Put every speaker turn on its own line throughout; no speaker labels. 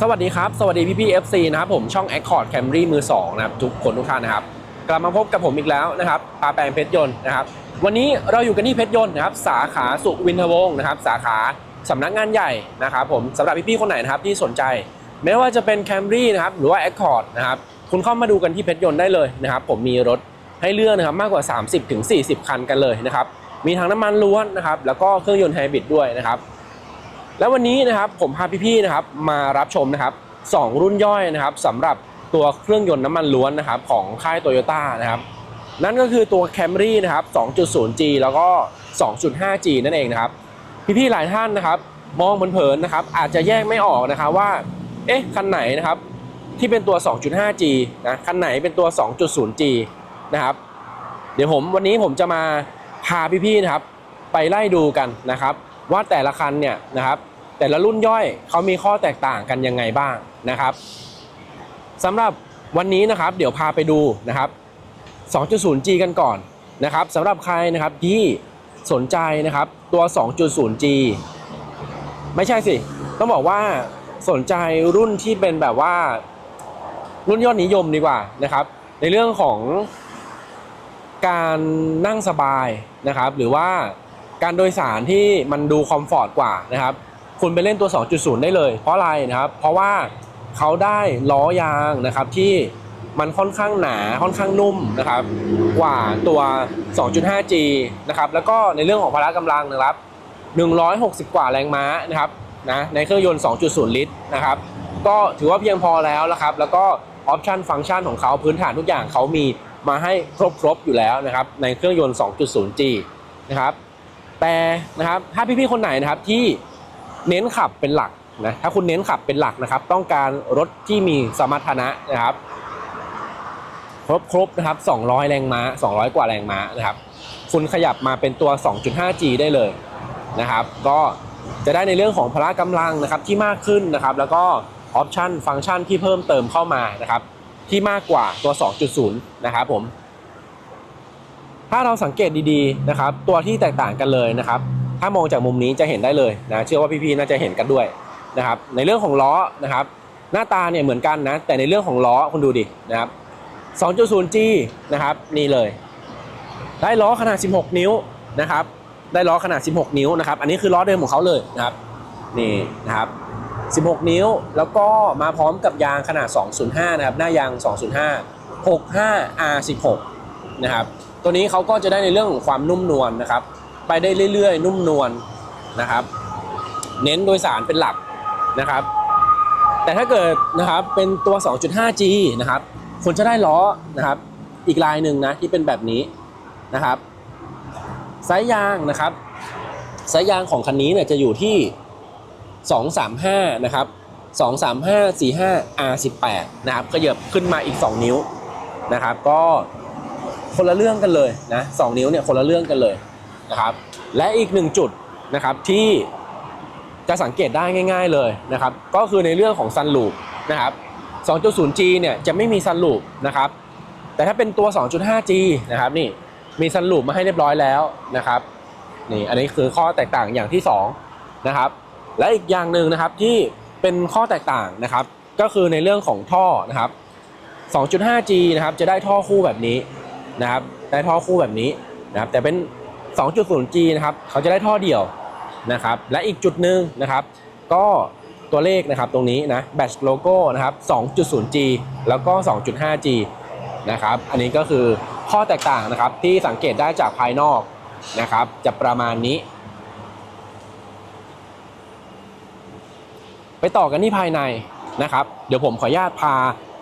สวัสดีครับ สวัสดีพี่พี่ FC นะครับผมช่อง Accord Camry มือ2นะครับทุกคนทุกท่านนะครับ กลับมาพบกับผมอีกแล้วนะครับปาแปลงเพชรยนต์นะครับวันนี้เราอยู่กันที่เพชรยนต์นะครับสาขาสุวินทวงศ์นะครับสาขาสำนักงานใหญ่นะครับผมสำหรับพี่พี่คนไหนนะครับที่สนใจ ไม่ว่าจะเป็น Camry นะครับหรือว่า Accord นะครับคุณเข้ามาดูกันที่เพชรยนต์ได้เลยนะครับผมมีรถให้เลือกนะครับมากกว่า 30-40ถึง40คันกันเลยนะครับมีทั้งน้ำมันล้วนนะครับแล้วก็เครื่องยนต์ไฮบริดด้วยนะครับ แล้ววันนี้นะครับผมพาพี่ๆนะครับมารับชมนะครับสองรุ่นย่อยนะครับสำหรับตัวเครื่องยนต์น้ำมันล้วนนะครับของค่ายโตโยต้านะครับนั่นก็คือตัว Camry นะครับ 2.0G แล้วก็ 2.5G นั่นเองนะครับ พี่ๆหลายท่านนะครับ มองเผินๆนะครับ อาจจะแยกไม่ออกนะครับว่า เอ๊ะ คันไหนนะครับ ที่เป็นตัว 2.5G นะ คันไหนเป็นตัว 2.0G นะครับ เดี๋ยวผมวันนี้ผมจะมาพาพี่ๆนะครับ ไปไล่ดูกันนะครับ ว่าแต่ละคันเนี่ยนะครับแต่ละรุ่นย่อยเขามีข้อแตกต่างกันยังไงบ้างนะครับสำหรับวันนี้นะครับเดี๋ยวพาไปดูนะครับ 2.0G กันก่อนนะครับสำหรับใครนะครับที่สนใจนะครับตัว 2.0G ไม่ใช่สิ ต้องบอกว่าสนใจรุ่นที่เป็นแบบว่า รุ่นยอดนิยมดีกว่านะครับ ในเรื่องของการนั่งสบายนะครับ หรือว่า การโดยสารที่มันดูคอมฟอร์ตกว่านะครับ คุณไปเล่นตัว 2.0 ได้เลย เพราะอะไรนะครับ เพราะว่าเขาได้ล้อยางนะครับที่มันค่อนข้างหนาค่อนข้างนุ่มนะครับ กว่าตัว 2.5G นะครับแล้วก็ในเรื่องของพละกำลังนะครับ 160 กว่าแรงม้านะครับนะในเครื่องยนต์ 2.0 ลิตรนะครับ ก็ถือว่าเพียงพอแล้วนะครับ แล้วก็ออปชันฟังก์ชันของเขาพื้นฐานทุกอย่างเขามีมาให้ครบๆอยู่แล้วนะครับ ในเครื่องยนต์ 2.0G นะครับ แต่นะครับถ้าพี่ๆคนไหนนะครับที่เน้นขับเป็นหลักนะถ้าคุณเน้นขับเป็นหลักนะครับ ต้องการรถที่มีสมรรถนะนะครับ ครบครบๆนะครับ 200 แรงม้า 200 กว่าแรงม้านะครับ คุณขยับมาเป็นตัว 2.5G ได้เลยนะครับ ก็จะได้ในเรื่องของพละกำลังนะครับที่มากขึ้นนะครับ แล้วก็ออปชันฟังก์ชันที่เพิ่มเติมเข้ามานะครับ ที่มากกว่าตัว 2.0 นะครับผม ถ้าเราสังเกตดีๆนะครับตัวที่แตกต่างกันเลยนะครับถ้ามองจากมุมนี้จะเห็นได้เลยนะเชื่อว่าพี่ๆน่าจะเห็นกันด้วยนะครับในเรื่องของล้อนะครับหน้าตาเนี่ยเหมือนกันนะแต่ในเรื่องของล้อคุณดูดินะครับ 2.0G นะครับนี่เลย ได้ล้อขนาด 16 นิ้วนะครับได้ล้อขนาด 16 นิ้วนะครับอันนี้คือล้อเดิมของเขาเลยนะครับนี่นะครับ16 นิ้วแล้วก็มาพร้อมกับยางขนาด 205 นะครับ หน้ายาง 205 65 R16 นะครับ ตัวนี้เขาก็จะได้ในเรื่องของความนุ่มนวลนะครับ ไปได้เรื่อยๆ นุ่มนวลนะครับ เน้นโดยสารเป็นหลักนะครับ แต่ถ้าเกิดนะครับเป็นตัว 2.5G นะครับคุณจะได้ล้อนะครับ อีกลายหนึ่งนะที่เป็นแบบนี้นะครับไซส์ยางนะครับไซส์ยางของคันนี้เนี่ยจะอยู่ที่ 235 นะครับ235 45 R18 นะครับขยับขึ้นมาอีก 2 นิ้วนะครับ ก็ คนละเรื่องกันเลยนะ2นิ้วเนี่ยคนละเรื่องกันเลยนะครับ และอีกหนึ่งจุดนะครับที่จะสังเกตได้ง่าย ๆเลยนะครับ ก็คือในเรื่องของซันลูปนะครับ 2.0G เนี่ยจะไม่มีซันลูปนะครับ แต่ถ้าเป็นตัว 2.5G นะครับนี่มีซันลูปมาให้เรียบร้อยแล้วนะครับนี่อันนี้คือข้อแตกต่างอย่างที่2นะครับและอีกอย่างหนึ่งนะครับที่เป็นข้อแตกต่างนะครับ ก็คือในเรื่องของท่อนะครับ 2.5G นะครับจะได้ท่อคู่แบบนี้ นะครับได้ท่อคู่แบบนี้นะครับแต่เป็น 2.0G นะครับเขาจะได้ท่อเดี่ยวนะครับและอีกจุดหนึ่งนะครับ ก็ตัวเลขนะครับตรงนี้นะแบตโลโก้นะครับ 2.0G แล้วก็ 2.5G นะครับอันนี้ก็คือข้อแตกต่างนะครับที่สังเกตได้จากภายนอกนะครับ จะประมาณนี้ ไปต่อกันที่ภายในนะครับ เดี๋ยวผมขออนุญาตพา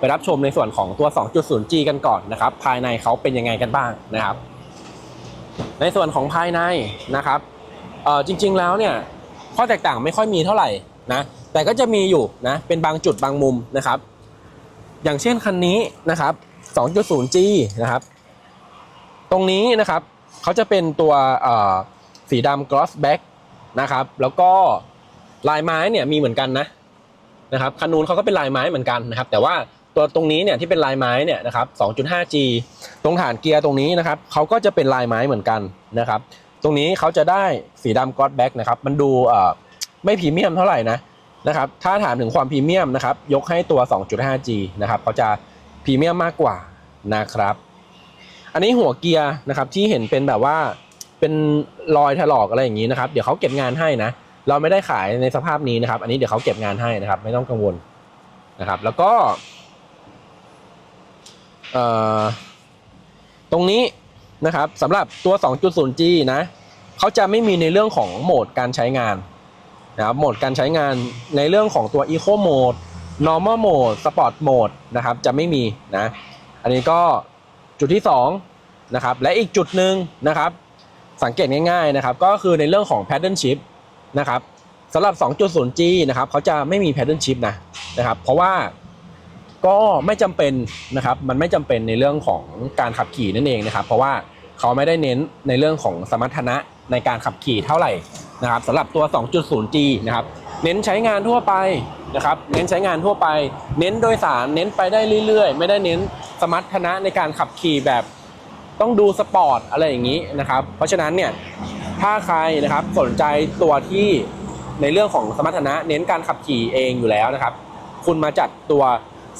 ไปรับชมในส่วนของตัว 2.0G กันก่อนนะครับ ภายในเขาเป็นยังไงกันบ้างนะครับ ในส่วนของภายในนะครับจริงๆแล้วเนี่ยข้อแตกต่างไม่ค่อยมีเท่าไหร่นะแต่ก็จะมีอยู่นะเป็นบางจุดบางมุมนะครับ อย่างเช่นคันนี้นะครับ 2.0G นะครับ ตรงนี้นะครับเขาจะเป็นตัวสีดำ gloss back นะครับ แล้วก็ลายไม้เนี่ยมีเหมือนกันนะนะครับคันนู้นเขาก็เป็นลายไม้เหมือนกันนะครับ แต่ว่า ตัวตรงนี้เนี่ยที่เป็นลายไม้เนี่ยนะครับ 2.5G ตรงฐานเกียร์ตรงนี้นะครับเขาก็จะเป็นลายไม้เหมือนกันนะครับ ตรงนี้เขาจะได้สีดำ gloss back นะครับ มันดูไม่พรีเมียมเท่าไหร่นะนะครับ ถ้าถามถึงความพรีเมียมนะครับ ยกให้ตัว 2.5G นะครับเขาจะพรีเมียมมากกว่านะครับ อันนี้หัวเกียร์นะครับที่เห็นเป็นแบบว่าเป็นรอยถลอกอะไรอย่างนี้นะครับ เดี๋ยวเขาเก็บงานให้นะ เราไม่ได้ขายในสภาพนี้นะครับ อันนี้เดี๋ยวเขาเก็บงานให้นะครับ ไม่ต้องกังวลนะครับ แล้วก็ ตรงนี้นะครับสำหรับตัว 2.0G นะเขาจะไม่มีในเรื่องของโหมดการใช้งานนะครับโหมดการใช้งานในเรื่องของตัว Eco Mode Normal Mode Sport Mode นะครับจะไม่มีนะอันนี้ก็จุดที่2นะครับและอีกจุดหนึ่งนะครับ สังเกตง่ายๆนะครับก็คือในเรื่องของ Pattern Shift นะครับสำหรับ 2.0G นะครับเขาจะไม่มี Pattern Shift นะนะครับเพราะว่า ก็ไม่จำเป็นนะครับมันไม่จำเป็นในเรื่องของการขับขี่นั่นเองนะครับ เพราะว่าเขาไม่ได้เน้นในเรื่องของสมรรถนะในการขับขี่เท่าไหร่นะครับสำหรับตัว 2.0G นะครับเน้นใช้งานทั่วไปนะครับ เน้นใช้งานทั่วไป เน้นโดยสาร เน้นไปได้เรื่อยๆ ไม่ได้เน้นสมรรถนะในการขับขี่แบบต้องดูสปอร์ตอะไรอย่างนี้นะครับ เพราะฉะนั้นเนี่ยถ้าใครนะครับสนใจตัวที่ในเรื่องของสมรรถนะ เน้นการขับขี่เองอยู่แล้วนะครับ คุณมาจัดตัว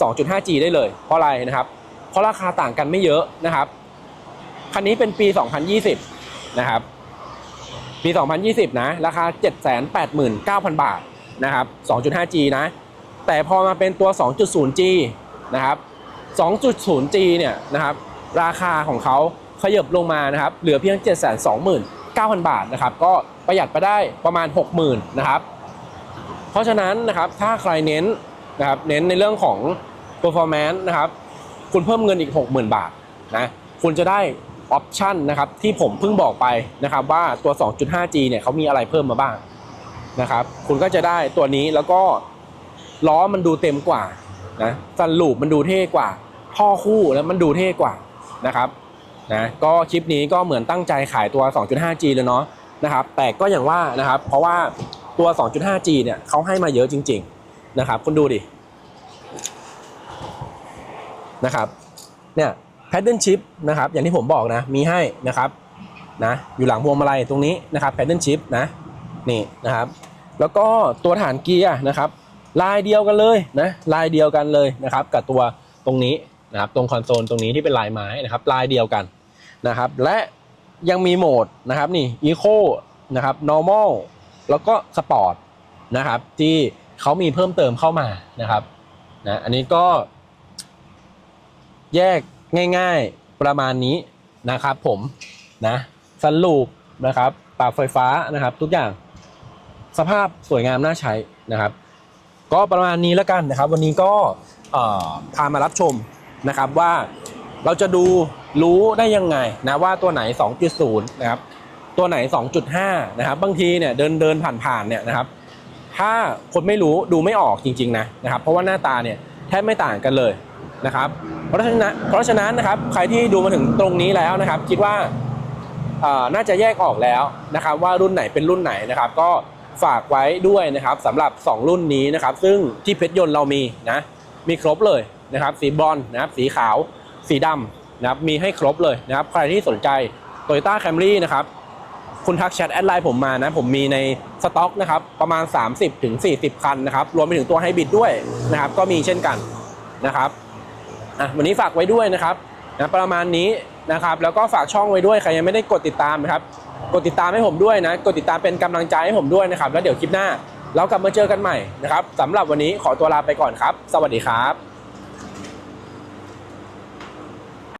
2.5G ได้เลย เพราะอะไรนะครับ เพราะราคาต่างกันไม่เยอะนะครับ คันนี้เป็นปี 2020 นะครับ ปี 2020 นะ ราคา 789,000 บาทนะครับ 2.5G นะ แต่พอมาเป็นตัว 2.0G นะครับ 2.0G เนี่ยนะครับ ราคาของเขาขยับลงมานะครับ เหลือเพียง 729,000 บาทนะครับ ก็ประหยัดไปได้ประมาณ 60,000นะครับ เพราะฉะนั้นนะครับ ถ้าใครเน้น นะครับเน้นในเรื่องของ performance นะครับคุณเพิ่มเงินอีก 60,000 บาทนะคุณจะได้ออปชันนะครับที่ผมเพิ่งบอกไปนะครับว่าตัว 2.5G เนี่ยเขามีอะไรเพิ่มมาบ้างนะครับคุณก็จะได้ตัวนี้แล้วก็ล้อมันดูเต็มกว่านะสันลูปมันดูเท่กว่า ท่อคู่แล้วมันดูเท่กว่านะครับนะก็คลิปนี้ก็เหมือนตั้งใจขายตัว 2.5G เลยเนาะนะครับแต่ก็อย่างว่านะครับเพราะว่าตัว 2.5G เนี่ยเขาให้มาเยอะจริง ๆ นะครับ คุณดูดินะครับเนี่ย paddle shift นะครับอย่างที่ผมบอกนะมีให้นะครับนะอยู่หลังพวงมาลัยตรงนี้นะครับ paddle shift นะนี่นะครับ แล้วก็ตัวฐานเกียร์นะครับ ลายเดียวกันเลยนะลายเดียวกันเลยนะครับกับตัวตรงนี้นะครับตรงคอนโซลตรงนี้ที่เป็นลายไม้นะครับลายเดียวกันนะครับและยังมีโหมดนะครับนี่ eco นะครับ normal แล้วก็ sport นะครับที่ เขามีเพิ่มเติมเข้ามานะครับนะอันนี้ก็ แยกง่าย ๆประมาณนี้นะครับ ผมนะสลูปนะครับปากไฟฟ้านะครับ ทุกอย่างสภาพสวยงามน่าใช้นะครับ ก็ประมาณนี้แล้วกันนะครับ วันนี้ก็เอ่อพามารับชมนะครับว่าเราจะดูรู้ได้ยังไงนะว่าตัวไหน 2.0 นะครับ ตัวไหน 2.5 นะครับ บางทีเนี่ยเดินเดินผ่านๆเนี่ยนะครับ ถ้าคนไม่รู้ดูไม่ออกจริงๆนะนะครับ เพราะว่าหน้าตาเนี่ยแทบไม่ต่างกันเลยนะครับ เพราะฉะนั้นเพราะฉะนั้นนะครับใครที่ดูมาถึงตรงนี้แล้วนะครับ คิดว่าน่าจะแยกออกแล้วนะครับ ว่ารุ่นไหนเป็นรุ่นไหนนะครับ ก็ฝากไว้ด้วยนะครับสำหรับ 2 รุ่นนี้นะครับ ซึ่งที่เพชรยนต์เรามีนะมีครบเลยนะครับ สีบอนซ์นะครับ สีขาว สีดำนะครับมีให้ครบเลยนะครับ ใครที่สนใจ Toyota Camry นะครับ คุณทักแชทแอดไลน์ผมมานะ ผมมีในสต็อกนะครับ ประมาณ 30-40ถึงคันนะครับ รวมไปถึงตัวไฮบริดด้วยนะครับ ก็มีเช่นกันนะครับอะวันนี้ฝากไว้ด้วยนะครับนะประมาณนี้นะครับ แล้วก็ฝากช่องไว้ด้วย ใครยังไม่ได้กดติดตามนะครับ กดติดตามให้ผมด้วยนะ กดติดตามเป็นกำลังใจให้ผมด้วยนะครับ แล้วเดี๋ยวคลิปหน้า เรากลับมาเจอกันใหม่นะครับสำหรับวันนี้ขอตัวลาไปก่อนครับ สวัสดีครับ